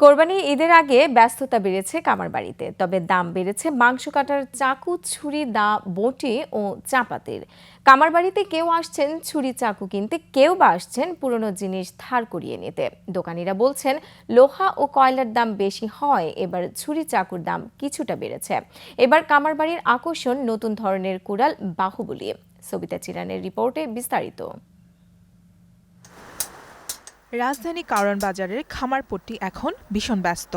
কোরবানি ঈদের আগে ব্যস্ততা বেড়েছে কামারবাড়িতে তবে দাম বেড়েছে মাংস কাটার চাকু, ছুরি, দা, বটি ও চাপাতির। কামারবাড়িতে কেউ আসছেন, ছুরি, চাকু কিনতে, কেউ বা আসছেন পুরনো জিনিস ধার করিয়ে নিতে। দোকানিরা বলছেন, লোহা ও কয়লার দাম বেশি হয়, এবার ছুরি, চাকুর দাম কিছুটা বেড়েছে। এবার কামারবাড়ির আকর্ষণ নতুন ধরনের কুড়াল, বাহুবলী। সবিতা চিরানের রিপোর্টে বিস্তারিত। রাজধানী কারণ বাজারের খামারপট্টি এখন ভীষণ ব্যস্ত।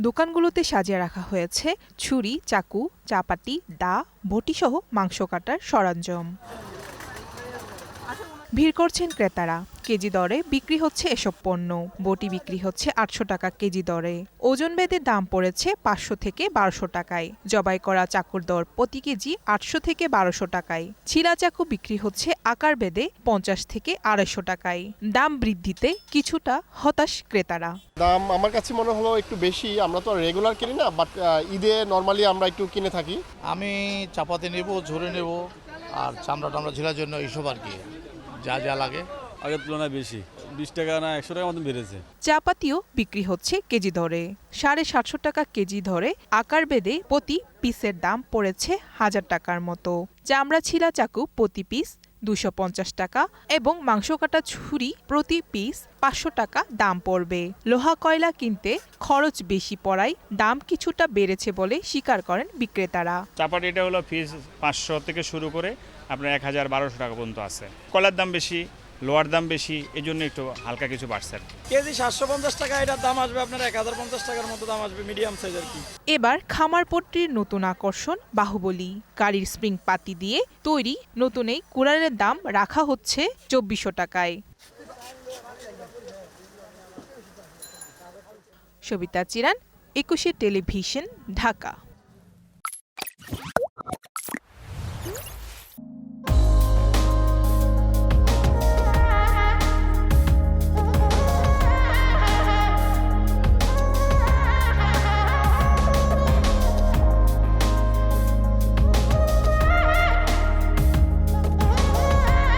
দোকানগুলোতে সাজিয়ে রাখা হয়েছে ছুরি, চাকু, চাপাতি, দা, বটিসহ মাংস কাটার সরঞ্জাম। ভিড় করছেন ক্রেতারা। কেজি দরে বিক্রি হচ্ছে এসব পণ্য। বটি বিক্রি হচ্ছে আটশো টাকা কেজি দরে। ওজন বেদে দাম পড়েছে পাঁচশো থেকে বারোশো টাকায়। জবাই করা চাকুর দর প্রতি কেজি আটশো থেকে বারোশো টাকায়। ছিলা চাকু বিক্রি হচ্ছে আকার বেদে পঞ্চাশ থেকে আড়াইশো টাকায়। দাম বৃদ্ধিতে কিছুটা হতাশ ক্রেতারা। দাম আমার কাছে মনে হলো একটু বেশি। আমরা তো রেগুলার কিনি না বাট ঈদে নর্মালি আমরা একটু কিনে থাকি। আমি চাপাতি নেব ঝুড়ে নেব আর চামড়া টামড়া ঝোলার জন্য এইসব আর কি। যা যা লাগে। আগের তুলনায় বেশি। বিশ টাকা না একশো টাকার মতন বেড়েছে। চাপাতিও বিক্রি হচ্ছে কেজি ধরে সাড়ে সাতশো টাকা কেজি ধরে আকার বেদে প্রতি পিসের দাম পড়েছে হাজার টাকার মতো। চামড়া ছিলা চাকু প্রতি পিস দুশো পঞ্চাশ টাকা এবং মাংস কাটা ছুরি প্রতি পিস পাঁচশো টাকা দাম পড়বে। লোহা কয়লা কিনতে খরচ বেশি পড়ায় দাম কিছুটা বেড়েছে বলে স্বীকার করেন বিক্রেতারা। চাপাটিটা হলো ফিস পাঁচশো থেকে শুরু করে আপনার এক হাজার বারোশো টাকা পর্যন্ত আছে। কলার দাম বেশি লোয়ার দাম বেশি এই জন্য একটু হালকা কিছু বাড়ছে। কেজি সাতশো পঞ্চাশ টাকা এটার দাম আসবে আপনার এক হাজার পঞ্চাশ টাকার মতো দাম আসবে মিডিয়াম সাইজ আর কি। এবার খামারপট্টির নতুন আকর্ষণ বাহুবলী। গাড়ির স্প্রিং পাতি দিয়ে তৈরি নতুন এই কুড়ালের দাম রাখা হচ্ছে চব্বিশশো টাকায়। সবিতা চিরান একুশে টেলিভিশন ঢাকা।